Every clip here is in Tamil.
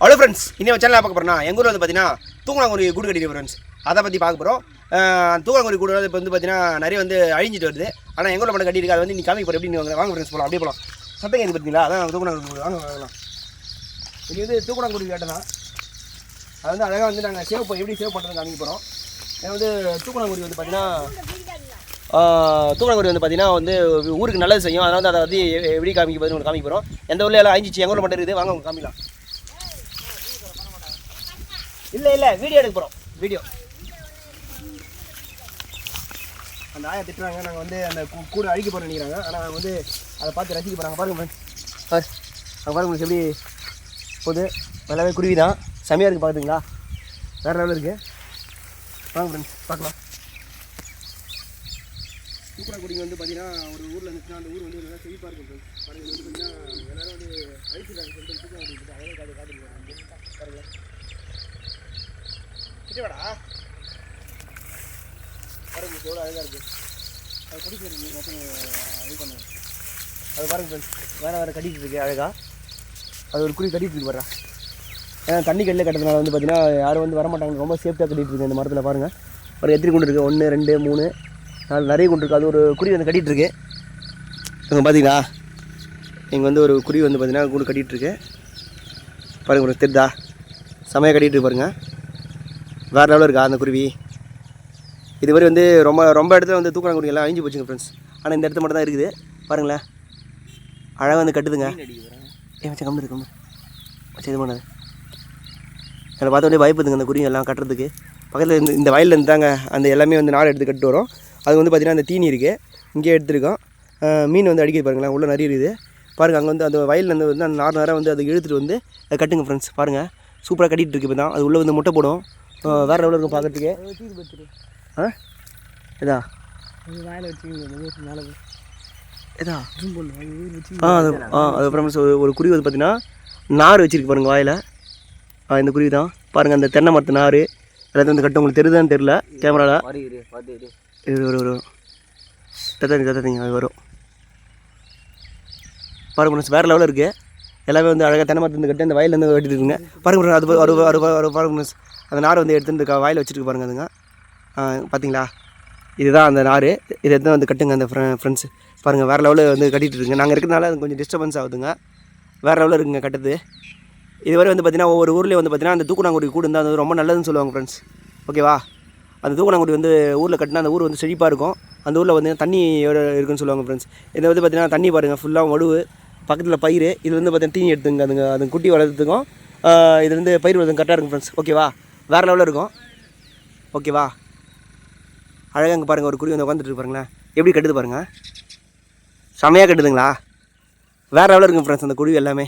ஹலோ ஃப்ரெண்ட்ஸ் இன்னும் சேனல் பார்க்க போகிறோம்னா எங்கள் ஊரில் வந்து பார்த்தீங்கன்னா தூங்கலாங்குடி கூடு கட்டிட்டு ஃப்ரெண்ட்ஸ் அதை பற்றி பார்க்க போகிறோம் தூங்கலாங்குடி கூடு வந்து இப்போ வந்து பார்த்தீங்கன்னா நிறைய வந்து அழிஞ்சிட்டு வருது. ஆனால் எங்கள் ஊரில் மட்டும் கட்டிட்டு அது வந்து நீ காமிக்க போகிற எப்படி வாங்க வாங்க ஃப்ரெண்ட்ஸ் போகலாம் அப்படியே போகலாம் சத்தம் கேது பார்த்தீங்களா அதான் தூக்கணாங்குடி வாங்க வாங்கலாம் இது வந்து தூக்கணாங்குடி தான். அது வந்து அழகாக வந்து நாங்கள் சேவ் எப்படி சேவ் பண்ணுறது காமிக்க போகிறோம் இது வந்து தூக்கணாங்குடி வந்து பார்த்தீங்கன்னா தூக்கணங்குடி வந்து பார்த்தீங்கன்னா வந்து ஊருக்கு நல்லது செய்யும். அதனால் வந்து அதை வந்து எப்படி காமிக்க உங்களுக்கு காமிக்க போகிறோம் எந்த ஊரில் எல்லாம் அழிஞ்சிச்சு? எங்கள் ஊரில் மட்டும் இருக்குது. வாங்க உங்களுக்கு காமிக்கலாம். இல்லை இல்லை வீடியோ எடுக்க போகிறோம் வீடியோ அந்த ஆயா திட்டுறாங்க நாங்கள் வந்து அந்த கூ- கூடு அழிக்க போகிறோம் நினைக்கிறாங்க. ஆனால் வந்து அதை பார்த்து ரசிக்க போகிறாங்க பாருங்க ஃப்ரெண்ட்ஸ் பாரு. அங்கே பாருங்க உங்களுக்கு எப்படி போகுது. நல்லாவே குருவி தான் செமையாக இருக்குது பார்த்துங்களா வேறு லெவலில் இருக்குது வாங்க ஃப்ரெண்ட்ஸ் பார்க்கலாம். தூக்குறாக்குடிங்க வந்து பார்த்தீங்கன்னா ஒரு ஊரில் இருந்துச்சுன்னா அந்த ஊர் வந்து நல்லா செழிப்பாக இருக்கும் friends. வந்து பார்த்தீங்கன்னா எல்லோரும் வந்து அழிச்சிட்டாங்க சொல்லிட்டு தூக்குறாக்குடி கிட்ட அழகாக காட்டு காட்டுங்க பாருங்க பாருங்க எவ்வளோ அழகாக இருக்குது அது குடிக்கிறது மொத்தம் இது பண்ணுங்க அது பாருங்க ஃப்ரெண்ட்ஸ் வேறு வேறு கட்டிட்டு இருக்கு அழகா. அது ஒரு குருவி கட்டிட்டு இருக்கு பாருடா. ஏன்னா தண்ணி கல்லில் கட்டுறதுனால வந்து பார்த்தீங்கன்னா யாரும் வந்து வரமாட்டாங்க. ரொம்ப சேஃப்டியாக கட்டிட்டு இருக்கு இந்த மரத்தில் பாருங்கள் ஒரு எத்திரி கொண்டு இருக்குது ஒன்று ரெண்டு மூணு நாலு நிறைய கொண்டு இருக்குது அது ஒரு குருவி வந்து கட்டிட்டு இருக்கு. இங்கே பார்த்தீங்களா இங்கே வந்து ஒரு குருவி வந்து பார்த்தீங்கன்னா கூடு கட்டிட்டு இருக்கு. பாருங்க உங்களுக்கு தெரிதா செமையாக கட்டிட்டு பாருங்கள் வேறு லெவலில் இருக்கா அந்த குருவி? இது மாதிரி வந்து ரொம்ப ரொம்ப இடத்துல வந்து தூக்குறாங்குருவி எல்லாம் அழிஞ்சு போச்சுங்க ஃப்ரெண்ட்ஸ் ஆனால் இந்த இடத்துல மட்டும் தான் இருக்குது. பாருங்களேன். அழகாக வந்து கட்டுதுங்க. ஏ வச்சு கம்மி இருக்கும் வச்சு இது பண்ணாது அதில் பார்த்தோன்னே பயப்படுதுங்க அந்த குருவி எல்லாம் கட்டுறதுக்கு. பக்கத்தில் இந்த இந்த வயலில் இருந்து தாங்க அந்த எல்லாமே வந்து நாடு எடுத்து கட்டு வரும். அது வந்து பார்த்திங்கன்னா அந்த தீனி இருக்குது இங்கேயே எடுத்துருக்கோம். மீன் வந்து அடிக்கிறது பாருங்களேன். உள்ளே நிறைய இருக்குது. பாருங்கள் அங்கே வந்து அந்த வயலில் இருந்து வந்து அந்த நார் நேரம் வந்து அதை இழுத்துட்டு வந்து அதை கட்டுங்க ஃப்ரெண்ட்ஸ் பாருங்கள் சூப்பராக கட்டிகிட்டு இருக்கு இப்போ தான் அது உள்ளே வந்து முட்டை போடும். வேறு லெவலில் இருக்கும் பார்க்குறதுக்கு. ஆ? இதா இதா ஆ அது ஆ அது அப்புறம் ஒரு குருவி வந்து பார்த்தீங்கன்னா நார் வச்சிருக்கு பாருங்க வாயில். ஆ இந்த குருவி தான். பாருங்கள் அந்த தென்னை மரத்து நார். எல்லாத்தையும் வந்து கட்டு உங்களுக்கு தெரியுதான்னு தெரில கேமராவில் இது ஒரு ஒரு தத்தாங்க தத்தாங்க அது வரும். பாருங்க வேறு லெவலில் இருக்குது எல்லாமே வந்து அழகாக தென்னை மரத்து கட்டி அந்த வயலில் வெட்டிட்டு இருக்குங்க. பாருங்க friends, அது ஒரு ஒரு ஒரு பாருங்க அந்த நார் வந்து எடுத்து இந்த க- வாயில் வச்சுருக்கு பாருங்க அதுங்க. பார்த்தீங்களா இதுதான் அந்த நார் இதை எடுத்து வந்து கட்டுங்க அந்த ஃப்ரெண்ட்ஸ் பாருங்கள் வேறு லெவலில் வந்து கட்டிட்டு இருக்குங்க. நாங்கள் இருக்கிறதுனால அது கொஞ்சம் டிஸ்டர்பன்ஸ் ஆகுதுங்க. வேறு லெவலில் இருக்குங்க கட்டுது இதுவரை வந்து பார்த்தீங்கன்னா ஒவ்வொரு ஊர்லேயும் வந்து பார்த்திங்கன்னா அந்த தூக்குநாங்குடி கூடு இருந்தால் அது ரொம்ப நல்லதுன்னு சொல்லுவாங்க ஃப்ரெண்ட்ஸ் ஓகேவா அந்த தூக்குநாங்குடி வந்து ஊரில் கட்டினா அந்த ஊர் வந்து செழிப்பாக இருக்கும். அந்த ஊரில் வந்து தண்ணி இருக்குன்னு சொல்லுவாங்க ஃப்ரெண்ட்ஸ் இதை வந்து பார்த்தீங்கன்னா தண்ணி பாருங்கள் ஃபுல்லாக மடுவு பக்கத்தில் பயிர் இது வந்து பார்த்தீங்கன்னா தீனி எடுத்துங்க அதுங்க அது குட்டி வளர்த்துக்கும் இதுலேருந்து இது வந்து பயிர் வளர்த்து கரெக்டாக இருக்கும் ஃப்ரெண்ட்ஸ் ஓகேவா வேறு லெவலில் இருக்கும். ஓகேவா அழகாக இங்கே பாருங்கள் ஒரு குருவி வந்து உட்காந்துட்டு பாருங்களேன். எப்படி கட்டுது பாருங்கள் செமையாக கட்டுதுங்களா? வேறு லெவலில் இருக்கும் ஃப்ரெண்ட்ஸ் அந்த குருவி எல்லாமே.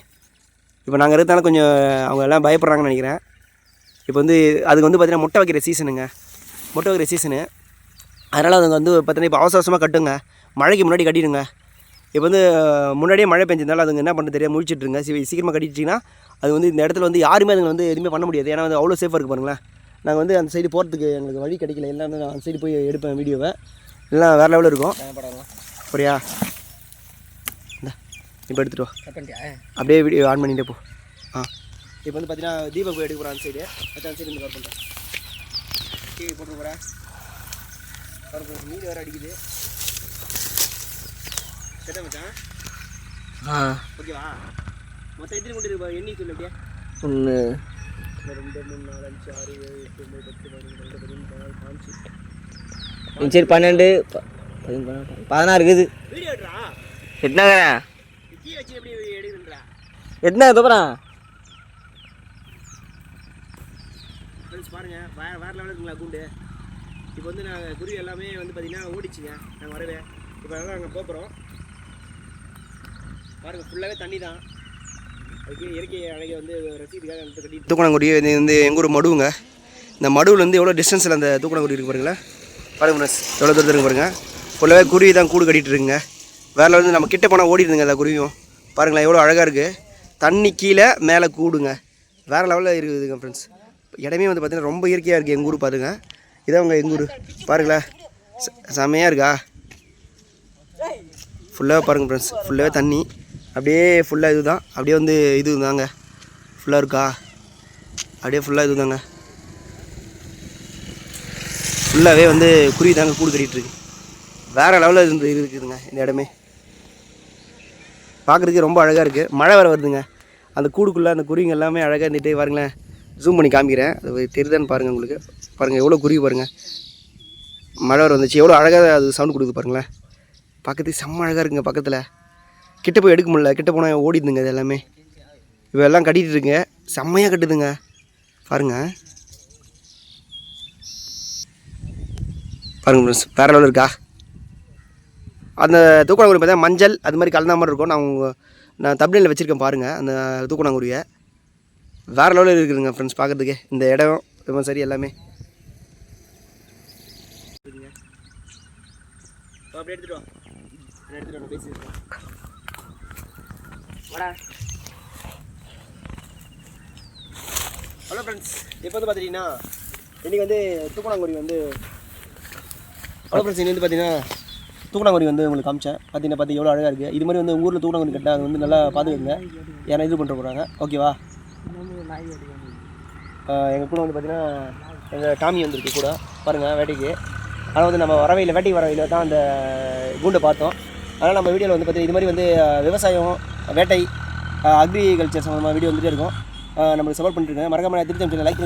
இப்போ நாங்கள் இருந்தாலும் கொஞ்சம் அவங்க எல்லாம் பயப்படுறாங்கன்னு நினைக்கிறேன். இப்போ வந்து அதுக்கு வந்து பார்த்திங்கன்னா முட்டை வைக்கிற சீசனுங்க முட்டை வைக்கிற சீசனு அதனால் அதுங்க வந்து பார்த்தீங்கன்னா இப்போ அவசர அவசரமாக கட்டுங்க. மழைக்கு முன்னாடி கட்டிடுங்க. இப்போ வந்து முன்னாடியே மழை பெஞ்சதுனால அதுங்க என்ன பண்ணுறது தெரியாது முழிச்சிட்ருங்க சீக்கிரமாக கட்டிச்சிங்கன்னா அது வந்து இந்த இடத்துல வந்து யாருமே அதுங்க வந்து எதுவுமே பண்ண முடியாது. ஏன்னா வந்து அவ்வளோ சேஃபாக இருக்குது பாருங்களேன். நாங்கள் வந்து அந்த சைடு போகிறதுக்கு எங்களுக்கு வழி கிடைக்கல. எல்லாம் வந்து நான் அந்த சைடு போய் எடுப்பேன் வீடியோவை. எல்லாம் வேறு லெவலில் இருக்கும். அப்படியா? இந்த இப்போ எடுத்துகிட்டு வா. அப்படியே வீடியோ ஆன் பண்ணிட்டே போ. ஆ. இப்போ வந்து பார்த்தீங்கன்னா தீபம் போய் எடுக்க போகிறேன் அந்த சைடு அந்த சைடு இருந்து கவர் பண்ணுறேன் டிவி போட்டு போகிறேன் மீன் வேறு அடிக்குது. மச்சான் ஆ. ஓகேவா? மொத்தம் எத்தனை கொண்டு இருக்கு? எண்ணி சொல்லு அப்படியே. ஒன்று ரெண்டு மூணு நாலு அஞ்சு ஆறு ஏழு எட்டு ஒன்பது பத்து பதினொன்று பதிமூணு பதினாலு பாஞ்சு சரி பன்னெண்டு. ப- பதிமூணு, பதினாறு, பதினாறு இருக்குது. வீடியோ எடுறா. எத்தனாங்கிறேன் கீ வச்சு எப்படி எடுக்குதுன்றா எத்தனை தப்புறேன் பாருங்கள் வேறு வேறு லெவலில் இருக்குங்களா கூண்டு? இப்போ வந்து நாங்கள் குருவி எல்லாமே வந்து பார்த்தீங்கன்னா ஓடிச்சுங்க. நாங்கள் வரவே. இப்போ நாங்கள் போகிறோம் பாருங்கள் ஃபுல்லாகவே தண்ணி தான் அதுக்கு இயற்கை அழகை வந்து ரசிக்கிறதுக்காக கட்டி தூக்கணங்குடி இது வந்து எங்கள் ஊர் மடுவுங்க. இந்த மடுவுலேருந்து எவ்வளோ டிஸ்டன்ஸில் அந்த தூக்கணங்குடி இருக்கு பாருங்களேன். பாருங்க ஃப்ரெண்ட்ஸ் எவ்வளோ தூரத்தில் இருக்கு பாருங்கள் ஃபுல்லாகவே குருவி தான் கூடு கட்டிட்டு இருக்குங்க. வேறு வந்து நம்ம கிட்ட போனால் ஓடிடுதுங்க அந்த குருவியும். பாருங்களேன் எவ்வளோ அழகாக இருக்குது தண்ணி கீழே மேலே கூடுங்க. வேறு லெவலில் இருக்குதுங்க ஃப்ரெண்ட்ஸ் இடமே வந்து பார்த்தீங்கன்னா ரொம்ப இயற்கையாக இருக்குது எங்கள் ஊர் பாருங்க. இதான் உங்கள் எங்கள் ஊர். பாருங்களேன். செம்மையாக இருக்கா? ஃபுல்லாகவே பாருங்கள் ஃப்ரெண்ட்ஸ் ஃபுல்லாகவே தண்ணி. அப்படியே ஃபுல்லாக இது தான் அப்படியே வந்து இது தாங்க. ஃபுல்லாக இருக்கா? அப்படியே ஃபுல்லாக இது தாங்க. ஃபுல்லாகவே வந்து குருவி தாங்க கூடு கட்டிகிட்டு இருக்கு. வேறு லெவலில் இருந்து இருக்குதுங்க இந்த இடமே. பார்க்குறதுக்கு ரொம்ப அழகாக இருக்குது மழை வர வருதுங்க. அந்த கூடுக்குள்ளே அந்த குருவிங்க எல்லாமே அழகாக இருந்துகிட்டே பாருங்களேன். ஜூம் பண்ணி காமிக்கிறேன். அது தெரியுதான்னு பாருங்கள் உங்களுக்கு. பாருங்கள் எவ்வளோ குருவி பாருங்கள் மழை வர வந்துச்சு. எவ்வளோ அழகாக அது சவுண்ட் கொடுக்குது பாருங்களேன். பக்கத்துக்கு செம்ம அழகாக இருக்குங்க பக்கத்தில். கிட்ட போய் எடுக்க முடியல. கிட்ட போனால் ஓடிடுதுங்க இது எல்லாமே. இவெல்லாம் எல்லாம் இருக்குங்க. செம்மையாக கட்டுதுங்க. பாருங்க. பாருங்க ஃப்ரெண்ட்ஸ் வேறு லெவலில் இருக்கா? அந்த தூக்கணாங்குருவி பார்த்தா மஞ்சள் அது மாதிரி கலந்த மாதிரி இருக்கும். நான் உங்கள் நான் தமிழில் வச்சுருக்கேன் பாருங்கள் அந்த தூக்கணாங்குருவியை. வேறு லெவலில் இருக்குதுங்க ஃப்ரெண்ட்ஸ் பார்க்குறதுக்கு. இந்த இடம் ரொம்ப சரி எல்லாமே. அப்படியே வா. எடுத்துகிட்டு பேசியிருக்கேன் வாடா. ஹலோ ஃப்ரெண்ட்ஸ் இப்போ வந்து பார்த்துட்டிங்கன்னா இன்றைக்கி வந்து தூக்கணாங்குடி வந்து ஹலோ ஃப்ரெண்ட்ஸ் இன்னைக்கு வந்து பார்த்தீங்கன்னா தூக்கணாங்குடி வந்து உங்களுக்கு காமிச்சேன். பார்த்தீங்கன்னா பார்த்து எவ்வளோ அழகாக இருக்குது இது மாதிரி வந்து உங்கள் ஊரில் தூக்கணாங்குடி கட்டால் அது வந்து நல்லா பார்த்துக்கோங்க ஏன்னா இது பண்ணுற போகிறாங்க ஓகேவா எங்கள் கூட வந்து பார்த்தீங்கன்னா எங்கள் டாமி வந்திருக்கு கூட. பாருங்கள் வேட்டைக்கு. ஆனால் வந்து நம்ம வரவையில் வேட்டைக்கு வரவையில் தான் அந்த கூண்டை பார்த்தோம். அதனால் நம்ம வீடியோவில் வந்து பார்த்தீங்கன்னா இது மாதிரி வந்து விவசாயம் வேட்டை அக்ரிகல்ச்சர் சம்மந்தமாக வீடியோ வந்துட்டே இருக்கும். நம்மளுக்கு சப்போர்ட் பண்ணிட்டு மறக்காமல் மறக்காம லைக்